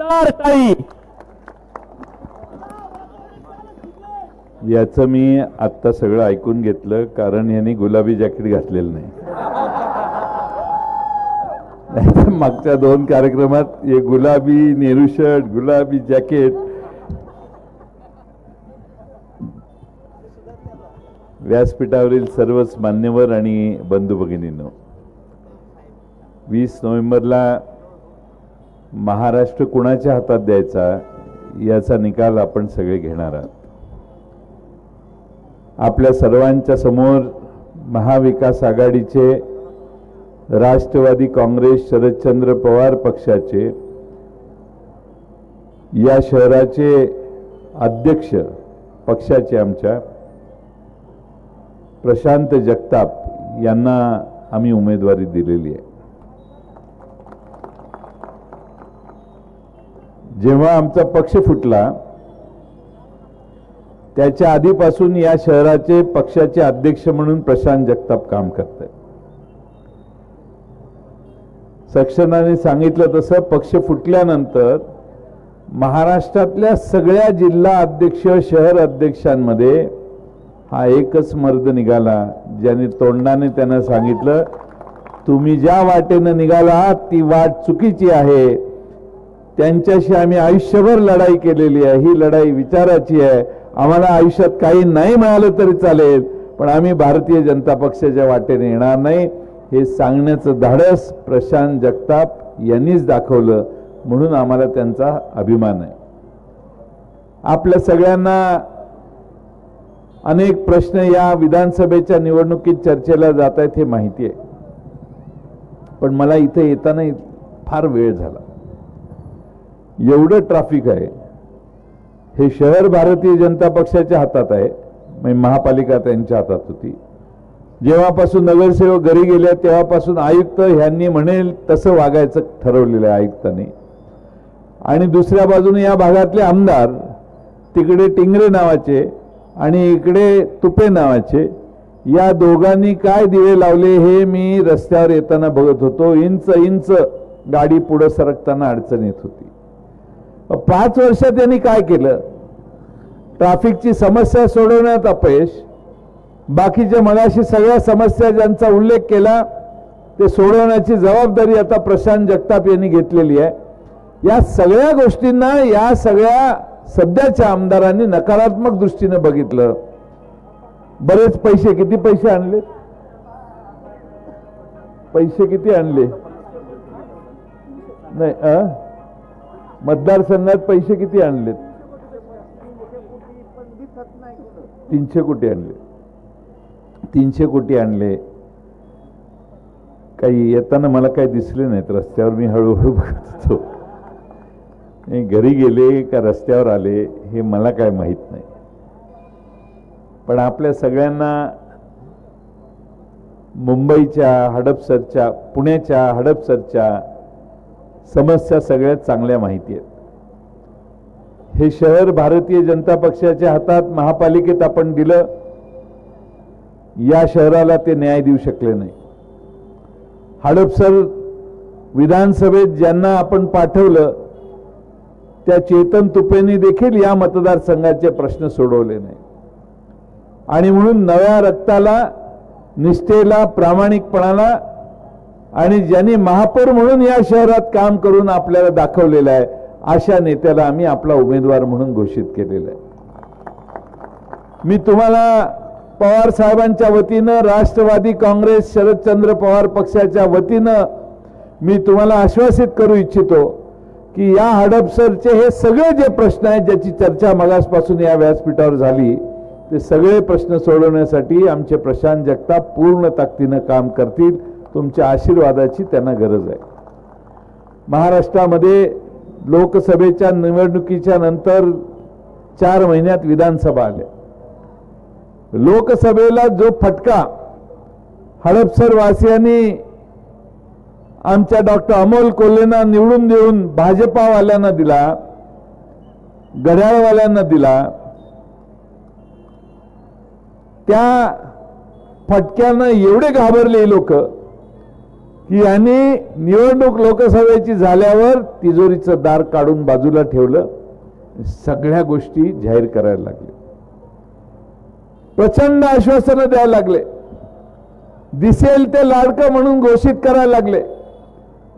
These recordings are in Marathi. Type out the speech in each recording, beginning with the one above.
जोरदार टाळी याचं मी आत्ता सगळं ऐकून घेतलं कारण यांनी गुलाबी जॅकेट घातलेलं नाही. मागच्या दोन कार्यक्रमात हे गुलाबी नेहरू शर्ट गुलाबी जॅकेट व्यासपीठावरील सर्वच मान्यवर आणि बंधू भगिनींनो वीस नोव्हेंबरला महाराष्ट्र कुणाच्या हातात द्यायचा याचा निकाल आपण सगळे घेणार आहात. आपल्या सर्वांच्या समोर महाविकास आघाडीचे राष्ट्रवादी काँग्रेस शरदचंद्र पवार पक्षाचे या शहराचे अध्यक्ष पक्षाचे आमच्या प्रशांत जगताप यांना आम्ही उमेदवारी दिलेली आहे. जेव्हा आमचा पक्ष फुटला त्याच्या आधीपासून या शहराचे पक्षाचे अध्यक्ष म्हणून प्रशांत जगताप काम करत आहेत सक्षनाने सांगितलं तसं पक्ष फुटल्यानंतर महाराष्ट्रातल्या सगळ्या जिल्हा अध्यक्ष शहर अध्यक्षांमध्ये हा एकच मर्द निघाला ज्याने तोंडाने त्यांना सांगितलं तुम्ही ज्या वाटेनं निघाला ती वाट चुकीची आहे. त्यांच्याशी आम्ही आयुष्यभर लढाई केलेली आहे. ही लढाई विचाराची आहे. आम्हाला आयुष्यात काही नाही मिळालं तरी चालेल पण आम्ही भारतीय जनता पक्षाच्या वाटेने येणार नाही. हे सांगण्याचं धाडस प्रशांत जगताप यांनीच दाखवलं म्हणून आम्हाला त्यांचा अभिमान आहे. आपल्या सगळ्यांना अनेक प्रश्न या विधानसभेच्या निवडणुकीत चर्चेला जात आहेत हे माहिती आहे. पण मला इथे येताना फार वेळ झाला. एवढं ट्रॅफिक आहे. हे शहर भारतीय जनता पक्षाच्या हातात आहे. म्हणजे महापालिका त्यांच्या हातात होती. जेव्हापासून नगरसेवक घरी गेले तेव्हापासून आयुक्त ह्यांनी म्हणेल तसं वागायचं ठरवलेलं आहे आयुक्तांनी. आणि दुसऱ्या बाजूने या भागातले आमदार तिकडे टिंगरे नावाचे आणि इकडे तुपे नावाचे या दोघांनी काय दिवे लावले हे मी रस्त्यावर येताना बघत होतो. इंच इंच गाडी पुढं सरकताना अडचण येत होती. पाच वर्षात त्यांनी काय केलं? ट्रॅफिकची समस्या सोडवण्यात अपयश. बाकीच्या मनाशी सगळ्या समस्या ज्यांचा उल्लेख केला ते सोडवण्याची जबाबदारी आता प्रशांत जगताप यांनी घेतलेली आहे. या सगळ्या गोष्टींना या सगळ्या सध्याच्या आमदारांनी नकारात्मक दृष्टीने बघितलं. बरेच पैसे किती पैसे आणले? पैसे किती आणले? नाही अ? मतदारसंघात पैसे किती आणलेत? तीनशे कोटी आणले. तीनशे कोटी आणले. काही येताना मला काही दिसले नाहीत रस्त्यावर मी हळूहळू बघत होतो. घरी गेले का रस्त्यावर आले हे मला काय माहीत नाही. पण आपल्या सगळ्यांना मुंबईच्या हडपसरच्या पुण्याच्या हडपसरच्या समस्या सगळ्यात चांगल्या माहिती आहेत. हे शहर भारतीय जनता पक्षाच्या हातात महापालिकेत आपण दिलं या शहराला ते न्याय देऊ शकले नाही. हडपसर विधानसभेत ज्यांना आपण पाठवलं त्या चेतन तुपेंनी देखील या मतदारसंघाचे प्रश्न सोडवले नाही. आणि म्हणून नव्या रक्ताला निष्ठेला प्रामाणिकपणाला आणि ज्यांनी महापौर म्हणून या शहरात काम करून आपल्याला दाखवलेलं आहे अशा नेत्याला आम्ही आपला उमेदवार म्हणून घोषित केलेला आहे. मी तुम्हाला पवार साहेबांच्या वतीनं राष्ट्रवादी काँग्रेस शरदचंद्र पवार पक्षाच्या वतीनं मी तुम्हाला आश्वासित करू इच्छितो की या हडपसरचे हे सगळे जे प्रश्न आहेत ज्याची चर्चा मगासपासून या व्यासपीठावर झाली ते सगळे प्रश्न सोडवण्यासाठी आमचे प्रशांत जगताप पूर्ण ताकदीनं काम करतील. तुमच्या आशीर्वादाची त्यांना गरज आहे. महाराष्ट्रामध्ये लोकसभेच्या निवडणुकीच्या नंतर चार महिन्यात विधानसभा आल्या. लोकसभेला जो फटका हडपसर वासियांनी आमच्या डॉक्टर अमोल कोल्हेंना निवडून देऊन भाजपावाल्यांना दिला घड्याळवाल्यांना दिला त्या फटक्यानं एवढे घाबरले लोक की यांनी निवडणूक लोकसभेची झाल्यावर तिजोरीचं दार काढून बाजूला ठेवलं. सगळ्या गोष्टी जाहीर करायला लागले. प्रचंड आश्वासनं द्यायला लागले. दिसेल ते लाडकं म्हणून घोषित करायला लागले.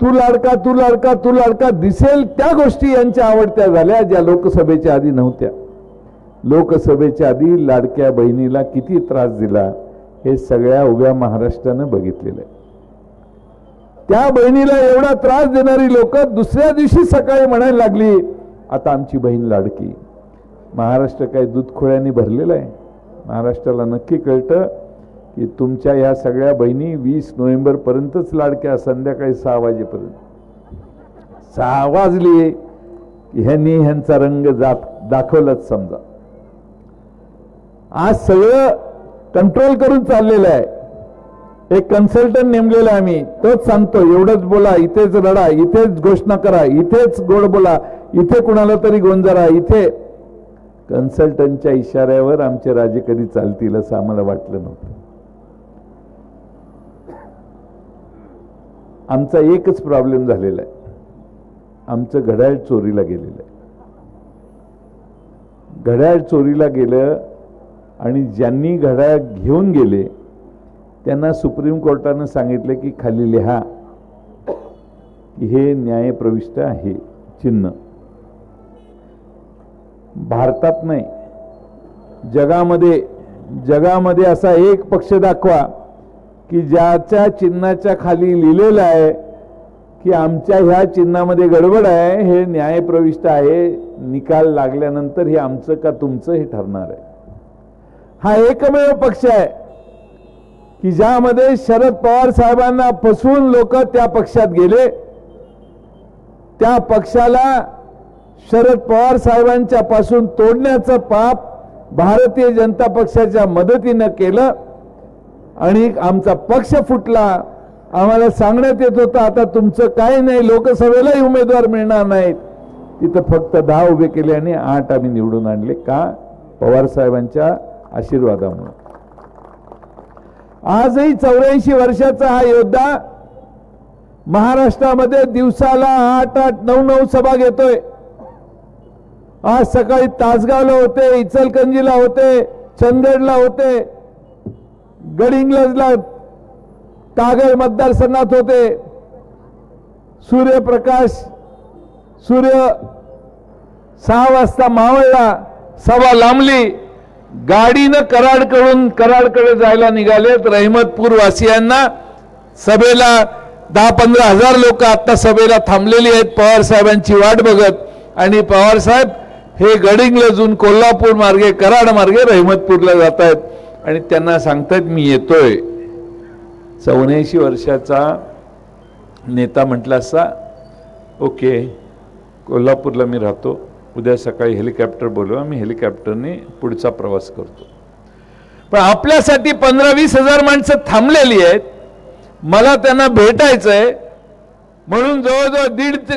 तू लाडका तू लाडका तू लाडका दिसेल त्या गोष्टी यांच्या आवडत्या झाल्या ज्या लोकसभेच्या आधी नव्हत्या. लोकसभेच्या आधी लाडक्या बहिणीला किती त्रास दिला हे सगळ्या उभ्या महाराष्ट्रानं बघितलेलं आहे. त्या बहिणीला एवढा त्रास देणारी लोक दुसऱ्या दिवशी सकाळी म्हणायला लागली आता आमची बहीण लाडकी. महाराष्ट्र काय दूधखोळ्यांनी भरलेलं आहे. महाराष्ट्राला नक्की कळतं की तुमच्या ह्या सगळ्या बहिणी वीस नोव्हेंबरपर्यंतच लाडक्या संध्याकाळी सहा वाजेपर्यंत. सहा वाजली की ह्यांनी ह्यांचा रंग जात दाखवलाच समजा. आज सगळं कंट्रोल करून चाललेलं आहे. एक कन्सल्टंट नेमलेला आहे आम्ही. तोच सांगतो एवढंच बोला इथेच रडा इथेच घोषणा करा इथेच गोड बोला इथे कुणाला तरी गोंजरा इथे. कन्सल्टंटच्या इशाऱ्यावर आमचे राजे कधी चालतील असं आम्हाला वाटलं नव्हतं. आमचा एकच प्रॉब्लेम झालेला आहे. आमचं घड्याळ चोरीला गेलेलं आहे. घड्याळ चोरीला गेलं आणि ज्यांनी घड्याळ घेऊन गेले त्यांना सुप्रीम कोर्टानं सांगितलं की खाली लिहा की हे न्यायप्रविष्ट आहे चिन्ह. भारतात नाही. जगामध्ये जगामध्ये असा एक पक्ष दाखवा की ज्याच्या चिन्हाच्या खाली लिहिलेलं आहे की आमच्या ह्या चिन्हामध्ये गडबड आहे हे न्यायप्रविष्ट आहे निकाल लागल्यानंतर हे आमचं का तुमचं हे ठरणार आहे. हा एकमेव पक्ष आहे. की ज्यामध्ये शरद पवार साहेबांना फसवून लोक त्या पक्षात गेले. त्या पक्षाला शरद पवार साहेबांच्या पासून तोडण्याचं पाप भारतीय जनता पक्षाच्या मदतीनं केलं. आणि आमचा पक्ष फुटला. आम्हाला सांगण्यात येत होतं आता तुमचं काही नाही लोकसभेलाही उमेदवार मिळणार नाहीत. तिथं फक्त दहा उभे केले आणि आठ आम्ही निवडून आणले. का? पवार साहेबांच्या आशीर्वादामुळे. आजही चौऱ्याऐंशी वर्षाचा हा योद्धा महाराष्ट्रामध्ये दिवसाला आठ आठ नऊ नऊ सभा घेतोय. आज सकाळी तासगावला होते इचलकंजीला होते चंदेडला होते गडिंग्लजला कागल मतदारसंघात होते. सूर्यप्रकाश सूर्य सहा वाजता मावळला सभा लांबली. गाडीनं कराडकडून कराडकडे जायला निघालेत रहमतपूर वासियांना सभेला दहा पंधरा हजार लोक आत्ता सभेला थांबलेली आहेत पवार साहेबांची वाट बघत. आणि पवार साहेब हे गडिंगलजून कोल्हापूर मार्गे कराड मार्गे रहमतपूरला जात आहेत आणि त्यांना सांगतायत मी येतोय. चौऱ्याऐंशी वर्षाचा नेता म्हटला असता ओके कोल्हापूरला मी राहतो. उद्या सकाळी हेलिकॉप्टर बोलू आम्ही हेलिकॉप्टरने पुढचा प्रवास करतो. पण आपल्यासाठी पंधरा वीस हजार माणसं थांबलेली आहेत. मला त्यांना भेटायचं आहे म्हणून जवळजवळ दीड ते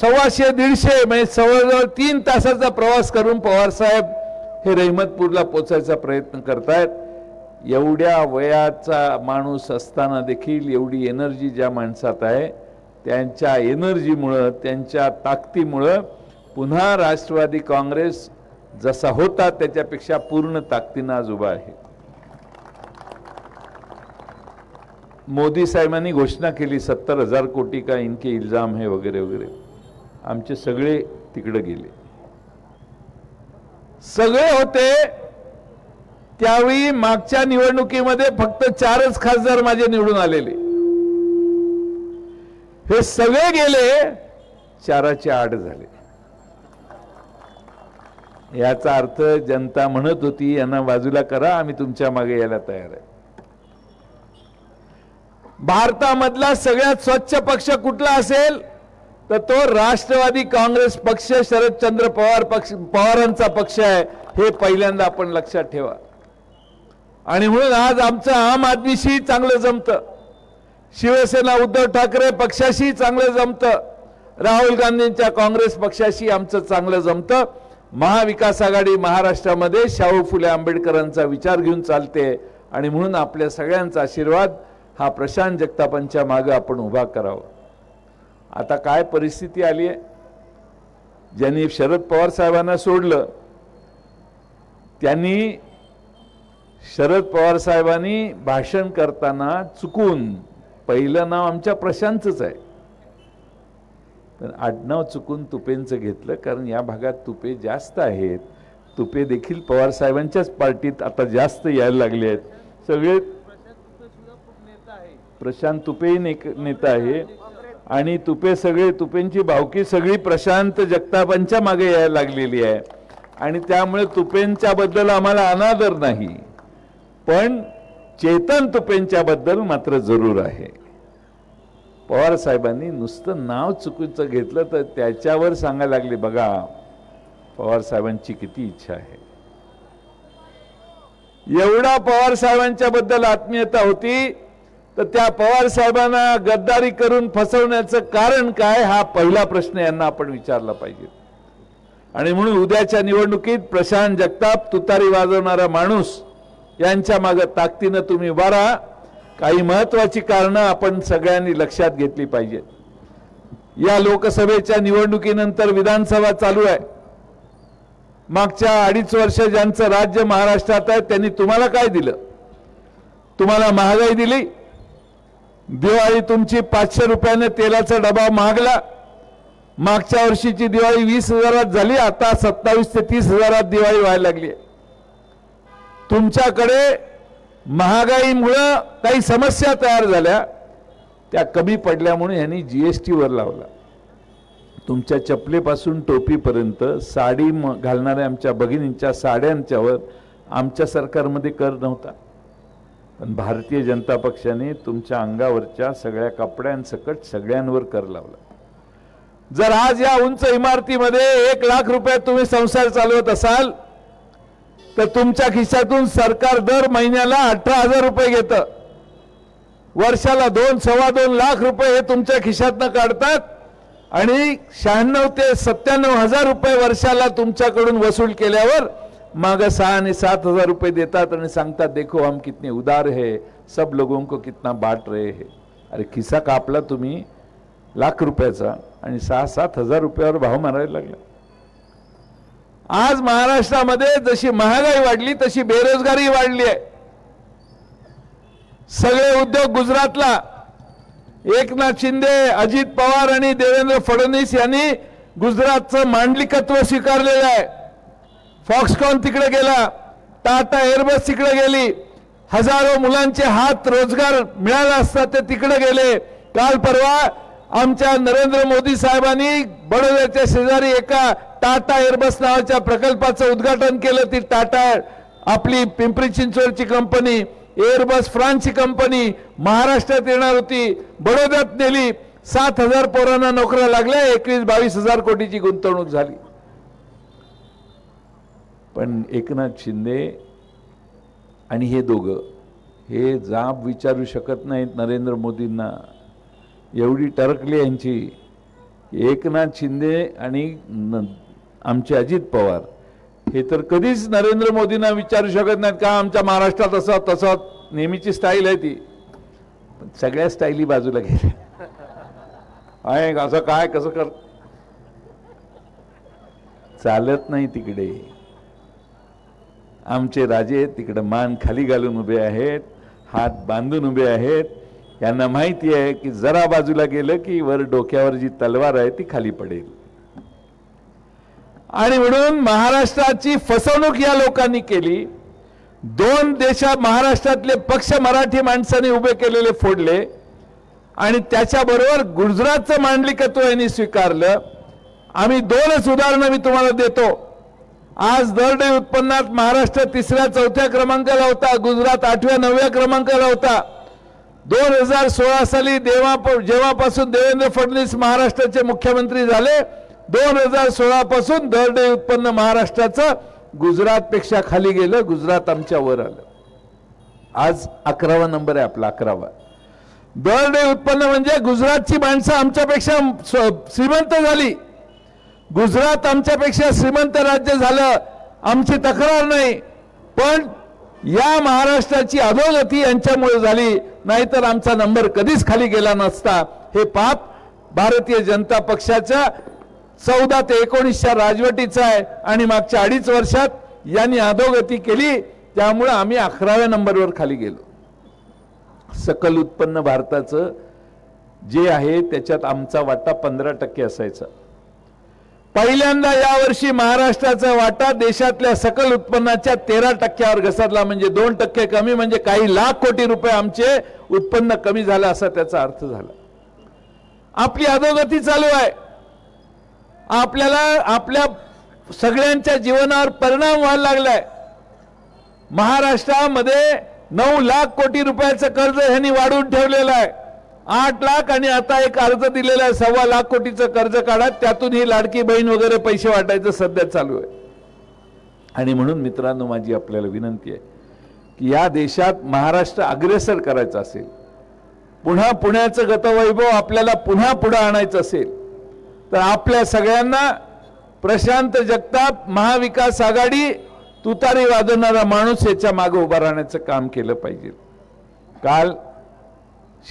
सव्वाशे दीडशे म्हणजे जवळजवळ तीन तासाचा प्रवास करून पवार साहेब हे रहिमतपूरला पोचायचा प्रयत्न करतायत. एवढ्या वयाचा माणूस असताना देखील एवढी एनर्जी ज्या माणसात आहे त्यांच्या एनर्जीमुळं त्यांच्या ताकदीमुळं पुन्हा राष्ट्रवादी काँग्रेस जसा होता त्याच्यापेक्षा पूर्ण ताकदीनं आज उभा आहे. मोदी साहेबांनी घोषणा केली सत्तर हजार कोटी का इनके इल्जाम हे वगैरे वगैरे. आमचे सगळे तिकडे गेले. सगळे होते त्यावेळी मागच्या निवडणुकीमध्ये फक्त चारच खासदार माझे निवडून आलेले. हे सगळे गेले चाराचे आठ झाले. याचा अर्थ जनता म्हणत होती यांना बाजूला करा आम्ही तुमच्या मागे यायला तयार आहे. भारतामधला सगळ्यात स्वच्छ पक्ष कुठला असेल? तर तो राष्ट्रवादी काँग्रेस पक्ष शरदचंद्र पवार पक्ष पवारांचा पक्ष आहे. हे पहिल्यांदा आपण लक्षात ठेवा. आणि म्हणून आज आमचं आम आदमीशी चांगलं जमतं. शिवसेना उद्धव ठाकरे पक्षाशी चांगलं जमतं. राहुल गांधींच्या काँग्रेस पक्षाशी आमचं चांगलं जमतं. महाविकास आघाडी महाराष्ट्रामध्ये शाहू फुले आंबेडकरांचा विचार घेऊन चालते आणि म्हणून आपल्या सगळ्यांचा आशीर्वाद हा प्रशांत जगतापांच्या मागं आपण उभा करावा. आता काय परिस्थिती आली आहे? ज्यांनी शरद पवार साहेबांना सोडलं त्यांनी शरद पवार साहेबांनी भाषण करताना चुकून पहिलं नाव आमच्या प्रशांतच आहे. पण आडनाव चुकून तुपेंचं घेतलं कारण या भागात तुपे जास्त आहेत. तुपे देखील पवार साहेबांच्याच पार्टीत आता जास्त यायला लागले आहेत. सगळे प्रशांत तुपेही नेक नेता आहे. आणि तुपे सगळे तुपेंची भावकी सगळी प्रशांत जगतापांच्या मागे यायला लागलेली आहे. आणि त्यामुळे तुपेंच्या बद्दल आम्हाला अनादर नाही. पण चेतन तुपेंच्या बद्दल मात्र जरूर आहे. पवार साहेबांनी नुसतं नाव चुकीचं घेतलं तर त्याच्यावर सांगायला लागले बघा पवार साहेबांची किती इच्छा आहे. एवढा पवार साहेबांच्या बद्दल आत्मीयता होती तर त्या पवार साहेबांना गद्दारी करून फसवण्याचं कारण काय हा पहिला प्रश्न यांना आपण विचारला पाहिजे. आणि म्हणून उद्याच्या निवडणुकीत प्रशांत जगताप तुतारी वाजवणारा माणूस यांच्या मागे ताकदीनं तुम्ही उभारा काही महत्वाची कारणं आपण सगळ्यांनी लक्षात घेतली पाहिजेत या लोकसभेच्या निवडणुकीनंतर विधानसभा चालू आहे. मागच्या अडीच वर्ष ज्यांचं राज्य महाराष्ट्रात आहे त्यांनी तुम्हाला काय दिलं? तुम्हाला महागाई दिली? दिवाळी तुमची पाचशे रुपयाने तेलाचा डबा महागला. मागच्या वर्षीची दिवाळी वीस हजारात झाली आता सत्तावीस ते तीस हजारात दिवाळी व्हायला लागली तुमच्याकडे महागाईमुळं काही समस्या तयार झाल्या त्या कमी पडल्यामुळे यांनी एस टीवर लावला. तुमच्या चपलेपासून टोपीपर्यंत साडी म- घालणाऱ्या आमच्या भगिनींच्या साड्यांच्यावर आमच्या सरकारमध्ये कर नव्हता. पण भारतीय जनता पक्षाने तुमच्या अंगावरच्या सगळ्या कपड्यांसकट सगळ्यांवर कर लावला. जर आज या उंच इमारतीमध्ये एक लाख रुपये तुम्ही संसार चालवत असाल तर तुमच्या खिशातून सरकार दर महिन्याला अठरा हजार रुपये घेतं. वर्षाला दोन सव्वा दोन लाख रुपये हे तुमच्या खिशातनं काढतात आणि शहाण्णव ते सत्त्याण्णव हजार रुपये वर्षाला तुमच्याकडून वसूल केल्यावर माग सहा आणि सात हजार रुपये देतात आणि सांगतात देखो हम कितने उदार है सब लोगों को कितना बाट रहे है. अरे खिसा कापला तुम्ही लाख रुपयाचा आणि सहा सात हजार रुपयावर भाव मारायला लागला. आज महाराष्ट्रामध्ये जशी महागाई वाढली तशी बेरोजगारी वाढली आहे. सगळे उद्योग गुजरातला. एकनाथ शिंदे अजित पवार आणि देवेंद्र फडणवीस यांनी गुजरातचं मांडलिकत्व स्वीकारलेलं आहे. फॉक्सकॉन तिकडे गेला टाटा एअरबस तिकडे गेली. हजारो मुलांचे हात रोजगार मिळाला असता ते तिकडे गेले. काल परवा आमच्या नरेंद्र मोदी साहेबांनी बडोद्याच्या शेजारी एका टाटा एअरबस नावाच्या प्रकल्पाचं उद्घाटन केलं. ती टाटा आपली पिंपरी चिंचवडची कंपनी एअरबस फ्रान्सची कंपनी महाराष्ट्रात येणार होती. बडोद्यात नेली. सात हजार पोरांना नोकऱ्या लागल्या. एकवीस बावीस हजार कोटीची गुंतवणूक झाली. पण एकनाथ शिंदे आणि हे दोघं हे जाब विचारू शकत नाहीत नरेंद्र मोदींना. एवढी टरकली यांची. एकनाथ शिंदे आणि आमचे अजित पवार. हे तर कधीच नरेंद्र मोदींना विचारू शकत नाहीत का आमच्या महाराष्ट्रात असं तसं नेहमीची स्टाईल आहे ती. सगळ्या स्टाईली बाजूला गेल्या. आहे असं काय कसं कर? चालत नाही तिकडे. आमचे राजे तिकडे मान खाली घालून उभे आहेत हात बांधून उभे आहेत. यांना माहिती आहे की जरा बाजूला गेलं की वर डोक्यावर जी तलवार आहे ती खाली पडेल. आणि म्हणून महाराष्ट्राची फसवणूक या लोकांनी केली. दोन देशात महाराष्ट्रातले पक्ष मराठी माणसाने उभे केलेले फोडले. आणि त्याच्याबरोबर गुजरातचं मांडलिकत्व यांनी स्वीकारलं. आम्ही दोनच उदाहरणं मी तुम्हाला देतो. आज दरडोई उत्पन्नात महाराष्ट्र तिसऱ्या चौथ्या क्रमांकाला होता गुजरात आठव्या नवव्या क्रमांकाला होता. दोन हजार सोळा साली देवा जेव्हापासून देवेंद्र फडणवीस महाराष्ट्राचे मुख्यमंत्री झाले दोन हजार सोळा पासून दरडे उत्पन्न महाराष्ट्राचं गुजरातपेक्षा खाली गेलं गुजरात आमच्या वर आलं. आज अकरावा नंबर आहे आपला अकरावा. दरडे उत्पन्न म्हणजे गुजरातची माणसं आमच्यापेक्षा श्रीमंत झाली. गुजरात आमच्यापेक्षा श्रीमंत राज्य झालं आमची तक्रार नाही. पण या महाराष्ट्राची अधोगती यांच्यामुळे झाली नाहीतर आमचा नंबर कधीच खाली गेला नसता. हे पाप भारतीय जनता पक्षाच्या चौदा ते एकोणीसच्या राजवटीचं आहे आणि मागच्या अडीच वर्षात यांनी अधोगती केली त्यामुळं आम्ही अकराव्या नंबरवर खाली गेलो. सकल उत्पन्न भारताचं जे आहे त्याच्यात आमचा वाटा पंधरा टक्के असायचा. पहिल्यांदा यावर्षी महाराष्ट्राचा वाटा देशातल्या सकल उत्पन्नाच्या तेरा टक्क्यावर घसरला म्हणजे दोन टक्के कमी म्हणजे काही लाख कोटी रुपये आमचे उत्पन्न कमी झालं असा त्याचा अर्थ झाला. आपली अधोगती चालू आहे. आपल्याला आपल्या सगळ्यांच्या जीवनावर परिणाम व्हायला लागलाय. महाराष्ट्रामध्ये नऊ लाख कोटी रुपयाचं कर्ज ह्यांनी वाढवून ठेवलेलं आहे. आठ लाख आणि आता एक अर्ज दिलेला आहे सव्वा लाख कोटीचं कर्ज काढा त्यातून ही लाडकी बहीण वगैरे पैसे वाटायचं सध्या चालू आहे. आणि म्हणून मित्रांनो माझी आपल्याला विनंती आहे की या देशात महाराष्ट्र अग्रेसर करायचं असेल पुन्हा पुण्याचं गतवैभव आपल्याला पुन्हा पुढे आणायचं असेल तर आपल्या सगळ्यांना प्रशांत जगताप महाविकास आघाडी तुतारी वाजवणारा माणूस याच्या मागे उभा राहण्याचं काम केलं पाहिजे. काल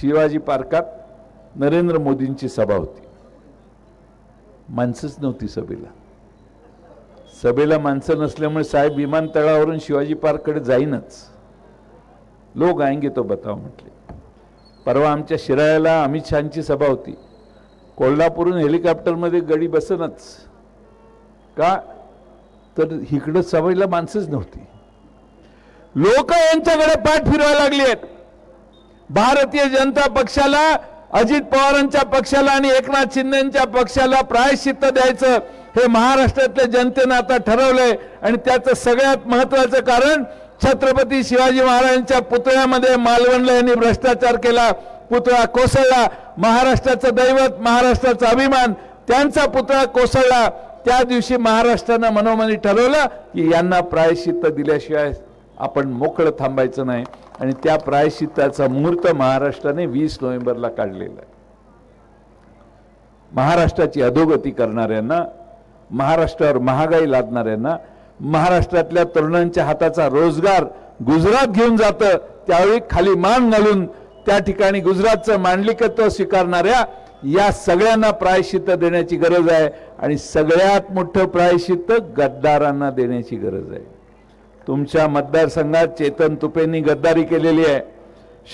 शिवाजी पार्कात नरेंद्र मोदींची सभा होती. माणसंच नव्हती सभेला. सभेला माणसं नसल्यामुळे साहेब विमानतळावरून शिवाजी पार्ककडे जाईनच. लोक आएंगे तो बताव म्हटले. परवा आमच्या शिराळ्याला अमित शहाची सभा होती. कोल्हापूरहून हेलिकॉप्टरमध्ये गडी बसनच. का? तर इकडं सभेला माणसंच नव्हती. लोक यांच्याकडे पाठ फिरवायला लागली आहेत. भारतीय जनता पक्षाला अजित पवारांच्या पक्षाला आणि एकनाथ शिंदेच्या पक्षाला प्रायश्चित्त द्यायचं हे महाराष्ट्रातल्या जनतेनं आता ठरवलंय. आणि त्याचं सगळ्यात महत्वाचं कारण छत्रपती शिवाजी महाराजांच्या पुतळ्यामध्ये मालवणला यांनी भ्रष्टाचार केला पुतळा कोसळला. महाराष्ट्राचं दैवत महाराष्ट्राचा अभिमान त्यांचा पुतळा कोसळला. त्या दिवशी महाराष्ट्रानं मनोमनी ठरवलं की यांना प्रायश्चित्त दिल्याशिवाय आपण मोकळं थांबायचं नाही. आणि त्या प्रायश्चित्ताचा मुहूर्त महाराष्ट्राने वीस नोव्हेंबरला काढलेला आहे. महाराष्ट्राची अधोगती करणाऱ्यांना महाराष्ट्रावर महागाई लादणाऱ्यांना महाराष्ट्रातल्या तरुणांच्या हाताचा रोजगार गुजरात घेऊन जातं त्यावेळी खाली मान घालून त्या ठिकाणी गुजरातचं मांडलिकत्व स्वीकारणाऱ्या या सगळ्यांना प्रायश्चित्त देण्याची गरज आहे आणि सगळ्यात मोठं प्रायश्चित्त गद्दारांना देण्याची गरज आहे. तुमच्या मतदारसंघात चेतन तुपेंनी गद्दारी केलेली आहे.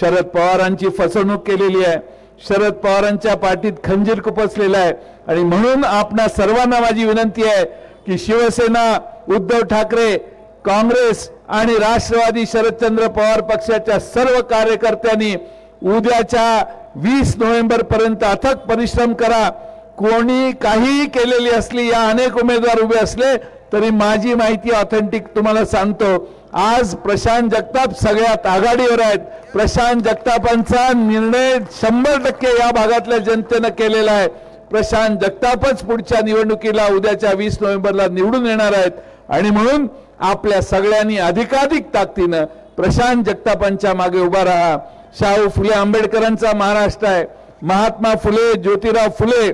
शरद पवारांची फसवणूक केलेली आहे. शरद पवारांच्या पाठीत खंजीर खुपसलेला आहे. आणि म्हणून आपणा सर्वांना माझी विनंती आहे की शिवसेना उद्धव ठाकरे काँग्रेस आणि राष्ट्रवादी शरदचंद्र पवार पक्षाच्या सर्व कार्यकर्त्यांनी उद्याच्या वीस नोव्हेंबर पर्यंत अथक परिश्रम करा. कोणी काहीही केलेली असली या अनेक उमेदवार उभे असले तरी माझी माहिती ऑथेंटिक तुम्हाला सांगतो. आज प्रशांत जगताप सगळ्यात आघाडीवर आहेत. प्रशांत जगतापांचा निर्णय शंभर टक्के या भागातल्या जनतेनं केलेला आहे. प्रशांत जगतापच पुढच्या निवडणुकीला उद्याच्या वीस नोव्हेंबरला निवडून येणार आहेत. आणि म्हणून आपल्या सगळ्यांनी अधिकाधिक ताकदीनं प्रशांत जगतापांच्या मागे उभा राहा. शाहू फुले आंबेडकरांचा महाराष्ट्र आहे. महात्मा फुले ज्योतिराव फुले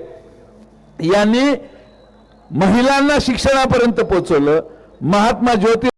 यांनी महिलांना शिक्षणापर्यंत पोहोचवलं. महात्मा ज्योती